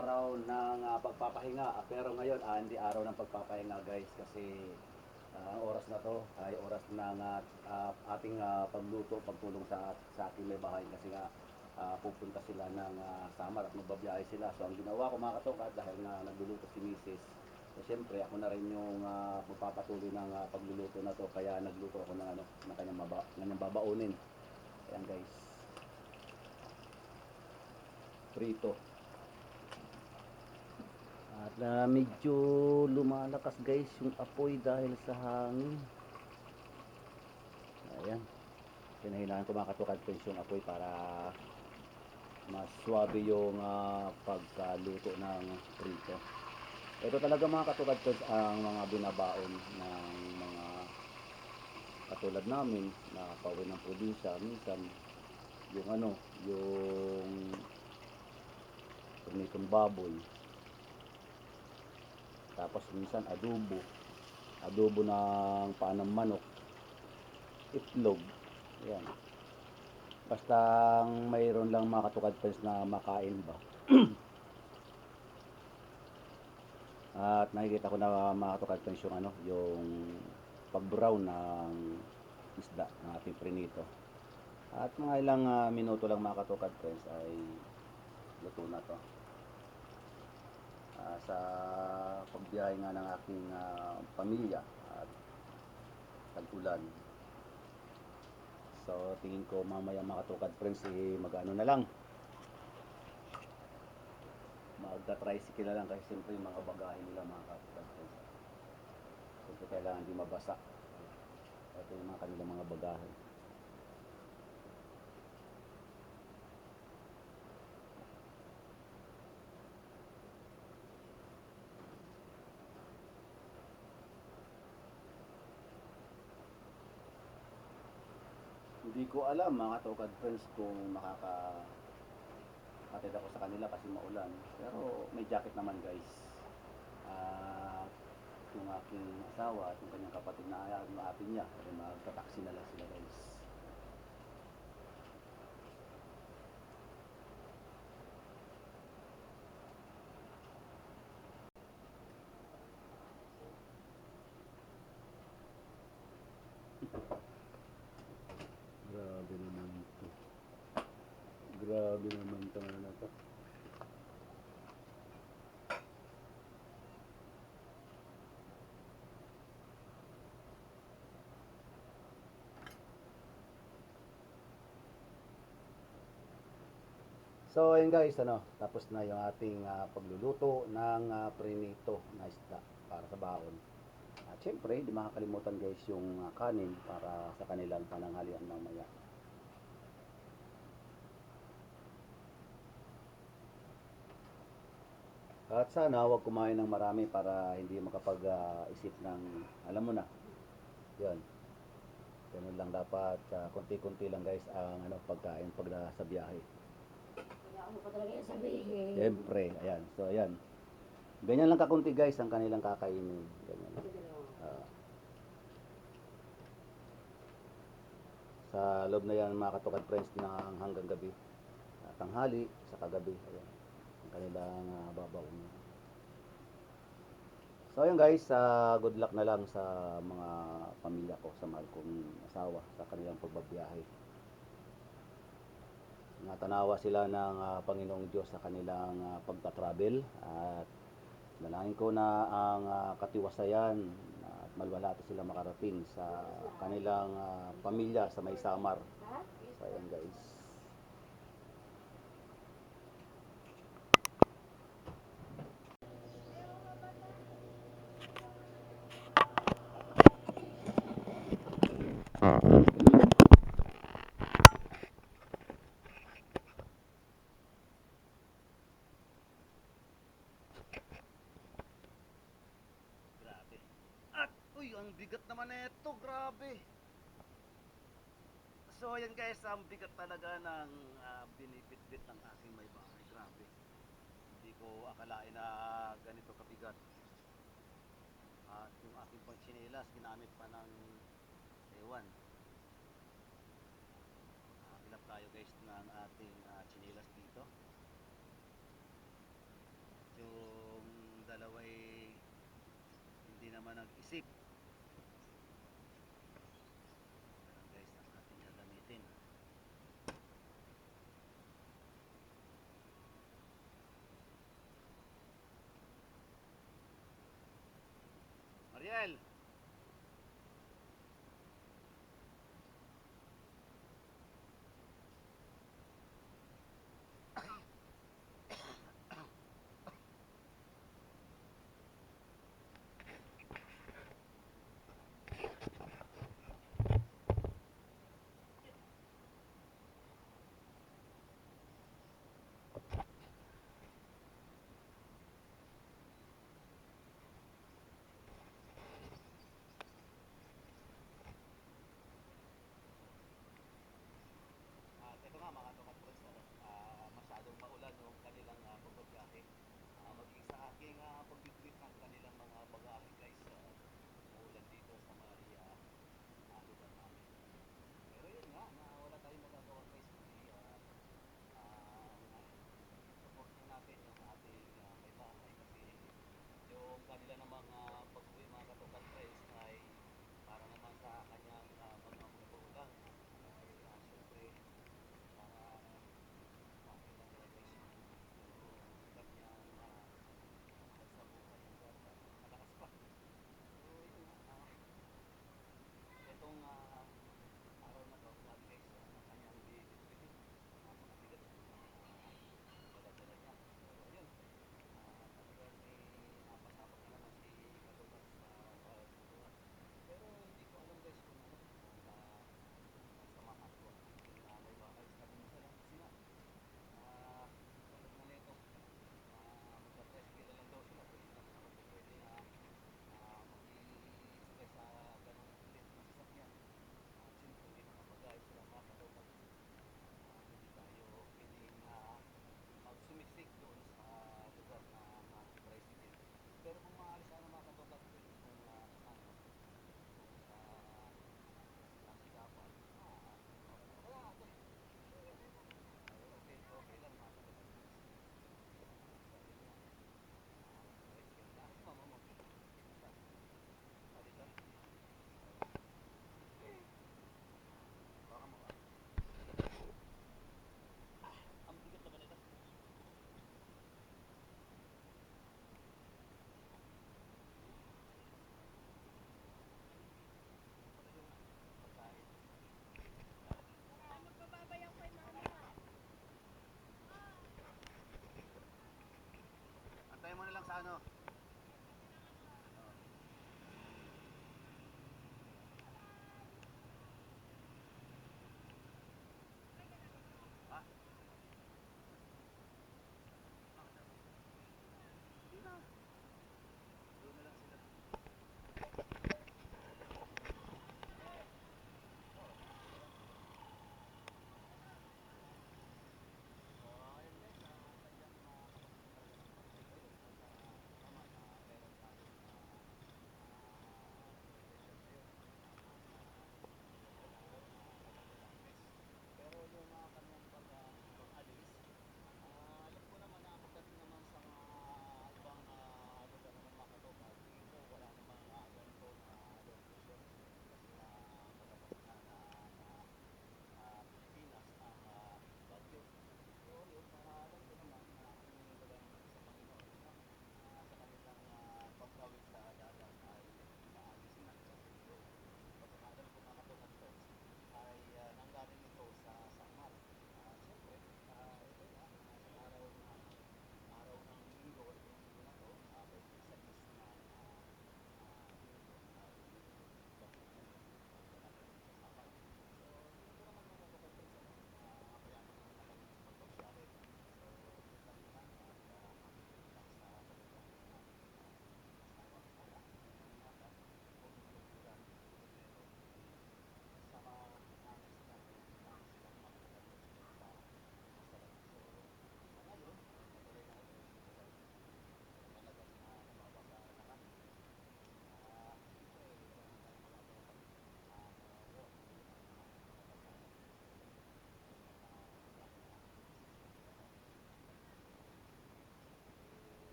araw ng ah, pagpapahinga. Ah, pero ngayon, ah, hindi araw ng pagpapahinga guys kasi ang oras na to ay oras ng ah, ating ah, pagluto, pagtulong sa, sa ating may bahay kasi nga ah, pupunta sila ng ah, Samar at magbabiyahe sila. So ang ginawa ko mga katukad dahil nga nagluluto si Mrs. So, siyempre ako na rin yung uh, magpapatuloy ng ah, pagluluto na to kaya nagluto ako ng ano ng kanyang, maba, kanyang babaunin. Ayan guys. Prito. At na medyo lumalakas guys yung apoy dahil sa hangin. Ayan. Pinahinaan ko mga katukad friends yung apoy para mas swabe yung ah, pagkaluto ng prito. Ito talaga mga katulad ko ang mga binabaon ng mga katulad namin na pauwi ng probinsya. Minsan yung ano, yung tumitong baboy. Tapos minsan adobo. Adobo ng panang manok. Itlog. Yan. Basta mayroon lang mga katukad friends na makain ba. At nakikita ko na mga katukad friends yung ano, yung pag-brown ng isda ng ating prinito. At mga ilang ah, minuto lang mga katukad friends ay luto na to. Ah, sa pagbiyahe nga ng aking ah, pamilya at tag-ulan. So tingin ko mamaya mga katukad friends eh, mag-ano na lang magda-tricycle na lang kasi siyempre yung mga bagahe nila mga kapatid ko. Siyempre kailangan di mabasa. Ito yung mga kanilang mga bagahe. Hindi ko alam mga tokad friends kung makaka Atid ako sa kanila kasi maulan. Pero may jacket naman guys. At yung aking asawa at yung kanyang kapatid na ayaw ng ate niya. Kaya magta-taxi na lang sila guys. Grabe naman to. Grabe naman ito na to. So ayun guys, ano, tapos na yung ating ah, pagluluto ng ah, prinito na isda para sa baon. At syempre, di makakalimutan guys yung ah, kanin para sa kanilang pananghalian mamaya. At sana huwag kumain ng marami para hindi makapag-isip ng, alam mo na, yun. Ganun lang dapat, ah, konti-konti lang guys ang ano, pagkain pag nasa biyahe. Wala ko pa talaga yung sabihin. Siyempre, ayan. So, ayan. Ganyan lang kakunti guys ang kanilang kakainin. Ganyan. Ah. sa loob na yan mga katukad friends na hanggang gabi. Ah, tanghali, sa kagabi. Ayan. Ang kanilang uh, babaon. So ayun guys, ah, good luck na lang sa mga pamilya ko, sa mahal kong asawa, sa kanilang pagbabiyahe. Natanawa sila ng ah, Panginoong Diyos sa kanilang ah, pagta-travel at dalangin ko na ang ah, katiwasayan at malwalati sila makarating sa kanilang ah, pamilya sa may Samar. So ayan guys. yan guys, ang bigat talaga ng uh, binibitbit ng aking may bahay. Grabe. Hindi ko akalain na ganito kabigat. At yung aking pangsinelas, ginamit pa ng ewan. Nakakilap tayo guys ng ating ah, uh, chinelas dito. At yung dalawa hindi naman nag-isip Ariel.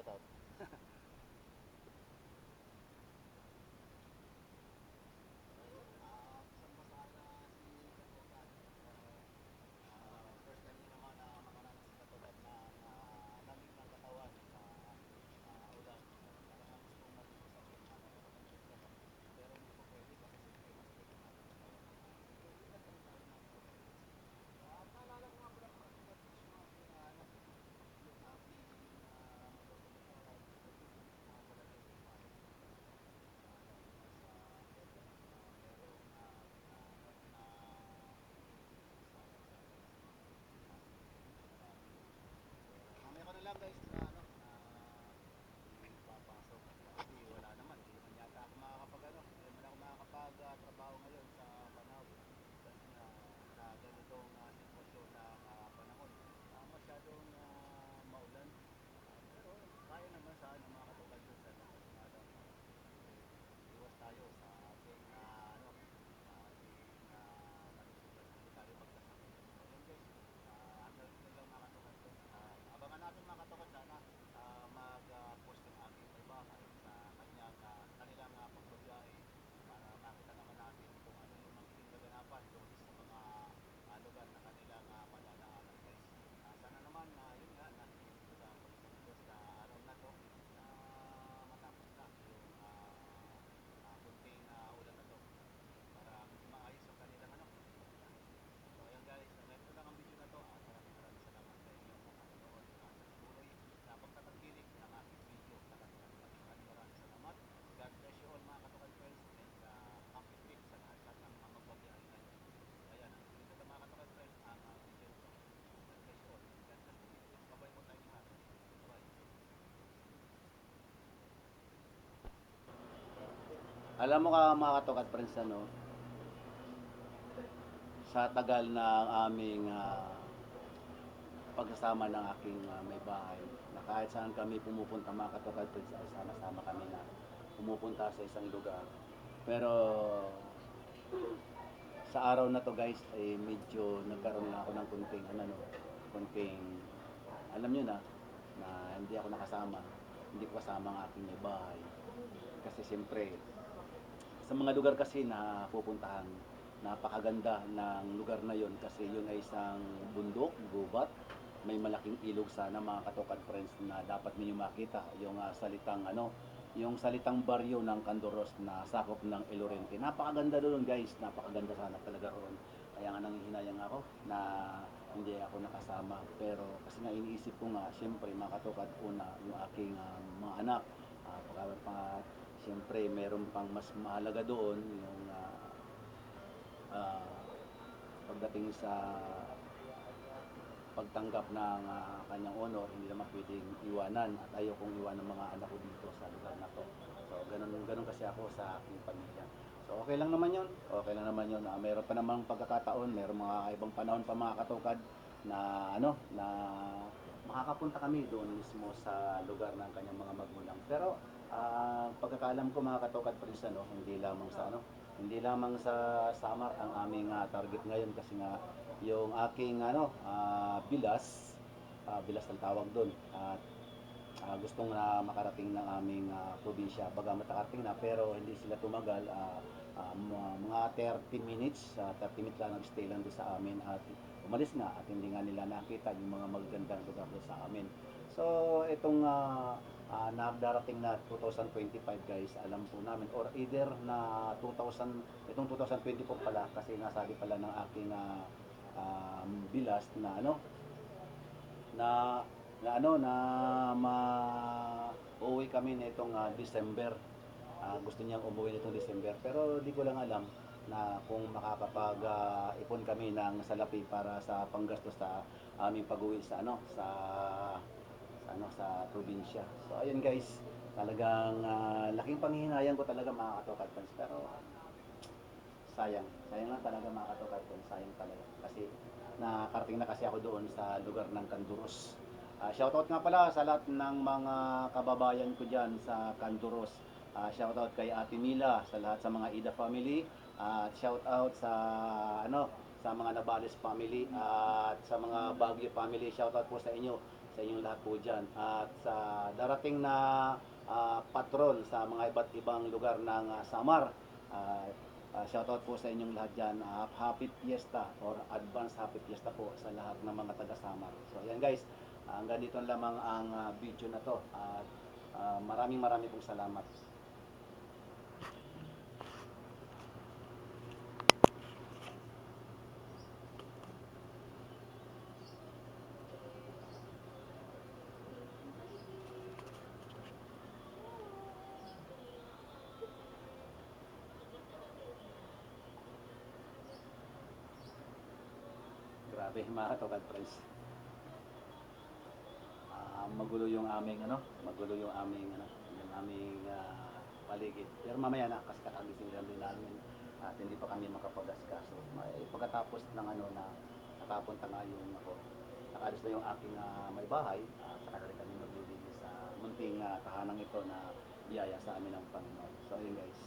Shoutout. Alam mo ka mga katukat friends ano, sa tagal ng aming ah, pagsasama ng aking ah, may bahay na kahit saan kami pumupunta mga katukat friends ay sama-sama kami na pumupunta sa isang lugar. Pero sa araw na to guys ay medyo nagkaroon na ako ng kunting ano no, kunting alam nyo na na hindi ako nakasama. Hindi ko kasama ang aking may bahay. Kasi siyempre sa mga lugar kasi na pupuntahan napakaganda ng lugar na yon kasi yun ay isang bundok, gubat. May malaking ilog sana mga katokan friends na dapat ninyo makita yung ah, salitang ano yung salitang baryo ng Candoros na sakop ng Elorente napakaganda doon guys. Napakaganda sana talaga roon. Kaya nga nanghihinayang ako na hindi ako nakasama. Pero kasi nga iniisip ko nga siyempre mga katokan una yung aking ah, mga anak uh, pag, siyempre meron pang mas mahalaga doon yung ah, ah, pagdating sa pagtanggap ng ah, kanyang honor, hindi naman pwedeng iwanan at ayaw kong iwanan mga anak ko dito sa lugar na to. So, ganun, ganun kasi ako sa aking pamilya. So, okay lang naman yun. Okay lang naman yun. Ah, meron pa namang pagkakataon, meron mga ibang panahon pa mga katukad na ano, na makakapunta kami doon mismo sa lugar ng kanyang mga magulang. Pero ah, pagkakalam ko mga katukad Prince, ano, hindi lamang sa ano, hindi lamang sa Samar ang aming ah, target ngayon kasi nga yung aking ano ah, bilas ah, bilas ang tawag doon at ah, gustong na makarating ng aming ah, probinsya. Baga matakarating na pero hindi sila tumagal ah, ah, mga- mga 30 minutes ah, 30 minutes lang nag-stay lang doon sa amin at umalis na at hindi nga nila nakita yung mga magagandang lugar doon sa amin. So itong ah, ah, nagdarating na 2025 guys. Alam po namin. Or either na 2000 itong 2024 pala kasi nasabi pala ng aking ah, um, bilas na ano na na ano na ma uuwi kami nitong ah, December. Ah, gusto niyang umuwi nitong December. Pero di ko lang alam na kung makakapag ah, ipon kami ng salapi para sa panggastos sa aming pag-uwi sa ano sa ano sa probinsya. So ayun guys, talagang ah, laking panghihinayang ko talaga mga katokat friends pero sayang. Sayang lang talaga mga katokat friends, sayang talaga. Kasi nakarating na kasi ako doon sa lugar ng Canduros. Ah, shoutout nga pala sa lahat ng mga kababayan ko diyan sa Canduros. Ah, shoutout kay Ate Mila, sa lahat sa mga Ida family. At shoutout sa ano sa mga Nabales family at sa mga Baguio family. Shoutout po sa inyo. Sa inyong lahat po dyan. At sa darating na ah, patrol sa mga iba't ibang lugar ng ah, Samar, ah, ah, shoutout po sa inyong lahat dyan. Ah, happy Fiesta or advance Happy Fiesta po sa lahat ng mga taga-Samar. So yan guys, hanggang dito lamang ang ah, video na to. At ah, maraming maraming pong salamat. Grabe mga katokad friends. Ah, magulo yung aming ano, magulo yung aming ano, yung aming ah, paligid. Pero mamaya na kasi kakagising lang din namin at hindi pa kami makapag-asikaso. May pagkatapos ng ano na nakapunta nga yung ako, nakalis na yung aking ah, may bahay at saka rin kami maglilinis sa munting ah, tahanang ito na biyaya sa amin ng Panginoon. So ayun guys.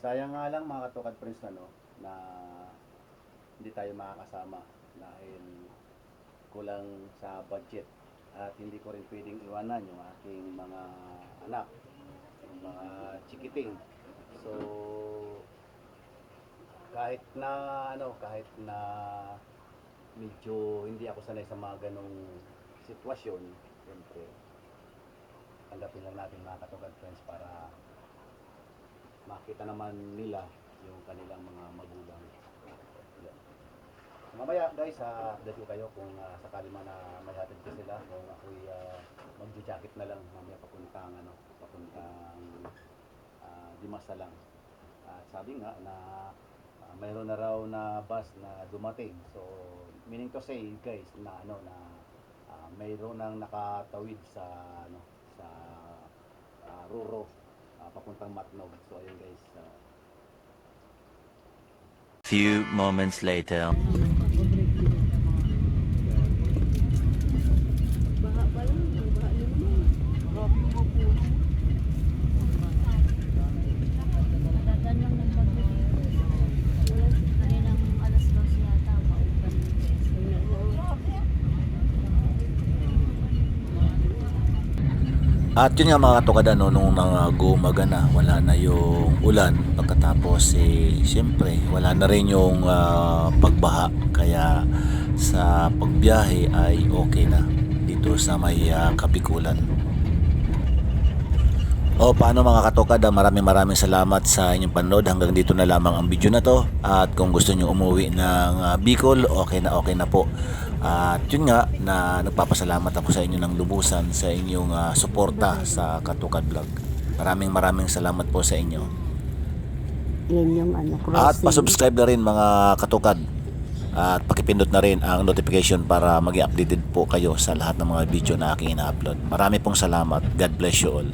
Sayang nga lang mga katukad friends ano, na hindi tayo makakasama dahil kulang sa budget at hindi ko rin pwedeng iwanan yung aking mga anak, yung mga chikiting. So kahit na ano, kahit na medyo hindi ako sanay sa mga ganong sitwasyon, siyempre tanggapin lang natin mga katugad friends para makita naman nila yung kanilang mga magulang. Yan. Mamaya guys, ko kayo kung ah, sakali man na may hatid ko sila kung ako'y uh, magja-jacket na lang mamaya papuntang ano, papuntang uh, Dimasa lang. At sabi nga na ah, mayroon na raw na bus na dumating. So meaning to say guys na ano na ah, mayroon nang nakatawid sa ano sa ah, Ruro ah, papuntang Matnog. So ayun guys, ah, Few moments later. At yun nga mga katukad ano, nung nang gumagana, wala na yung ulan. Pagkatapos, eh, siyempre, wala na rin yung ah, pagbaha. Kaya sa pagbiyahe ay okay na dito sa may ah, kapikulan. O paano mga katukad, ah, maraming maraming salamat sa inyong panood. Hanggang dito na lamang ang video na to. At kung gusto nyo umuwi ng ah, Bicol, okay na okay na po. At yun nga, na nagpapasalamat ako sa inyo ng lubusan sa inyong ah, suporta sa Katukad Vlog. Maraming maraming salamat po sa inyo. Yan yung ano, At pasubscribe na rin mga katukad. At pakipindot na rin ang notification para mag updated po kayo sa lahat ng mga video na aking ina-upload. Marami pong salamat. God bless you all.